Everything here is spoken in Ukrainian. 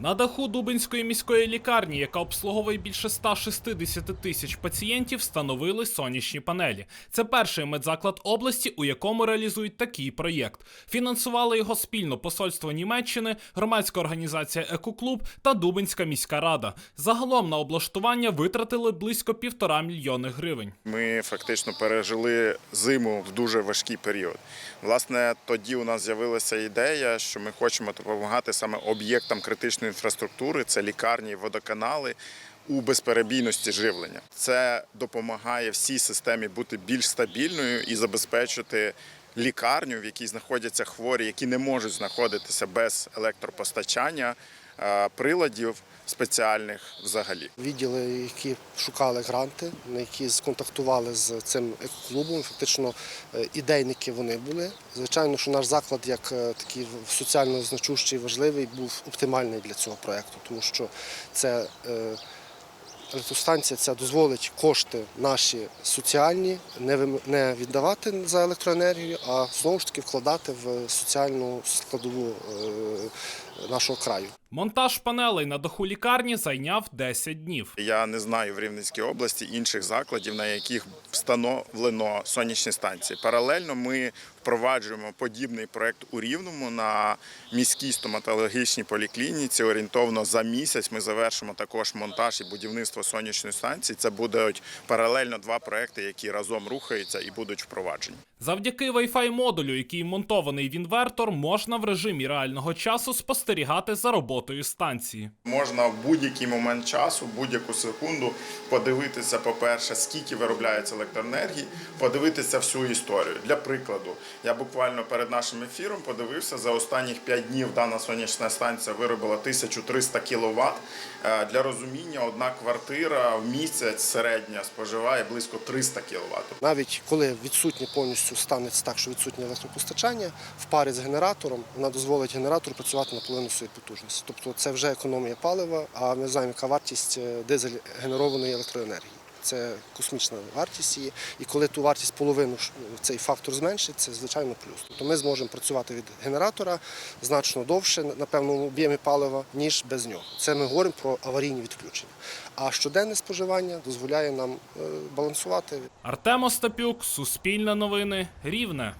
На даху Дубинської міської лікарні, яка обслуговує більше 160 тисяч пацієнтів, встановили сонячні панелі. Це перший медзаклад області, у якому реалізують такий проєкт. Фінансували його спільно посольство Німеччини, громадська організація Екоклуб та Дубинська міська рада. Загалом на облаштування витратили близько півтора мільйони гривень. Ми фактично пережили зиму в дуже важкий період. Власне, тоді у нас з'явилася ідея, що ми хочемо допомагати саме об'єктам критичної інфраструктури, це лікарні, водоканали. У безперебійності живлення це допомагає всій системі бути більш стабільною і забезпечити лікарню, в якій знаходяться хворі, які не можуть знаходитися без електропостачання, е, приладів спеціальних взагалі. Відділи, які шукали гранти, які сконтактували з цим екоклубом. Фактично е, ідейники вони були. Звичайно, що наш заклад, як е, такий соціально значущий, важливий, був оптимальний для цього проєкту, тому що це е, електростанція ця дозволить кошти наші соціальні не віддавати за електроенергію, а знову ж таки вкладати в соціальну складову нашого краю. Монтаж панелей на даху лікарні зайняв 10 днів. Я не знаю в Рівненській області інших закладів, на яких встановлено сонячні станції. Паралельно ми впроваджуємо подібний проект у Рівному на міській стоматологічній поліклініці. Орієнтовно за місяць ми завершимо також монтаж і будівництво сонячної станції. Це будуть паралельно два проекти, які разом рухаються і будуть впроваджені. Завдяки Wi-Fi модулю, який монтований в інвертор, можна в режимі реального часу спостерігати за роботою станції. Можна в будь-який момент часу, будь-яку секунду подивитися, по-перше, скільки виробляється електроенергії, подивитися всю історію. Для прикладу, я буквально перед нашим ефіром подивився за останніх 5 днів. Дана сонячна станція виробила 1300 кВт. Для розуміння, одна квартира в місяць середня споживає близько 300 кВт. Навіть коли відсутнє повністю станеться так, що відсутнє електропостачання, в парі з генератором вона дозволить генератору працювати на половину своєї потужності. Тобто це вже економія палива, а ми знаємо, яка вартість е, дизель генерованої електроенергії. Це космічна вартість її. І коли ту вартість половину цей фактор зменшить, це звичайно плюс. Тобто ми зможемо працювати від генератора значно довше на певному об'ємі палива, ніж без нього. Це ми говоримо про аварійні відключення. А щоденне споживання дозволяє нам е, балансувати Артем Остапюк, Суспільне новини, Рівне.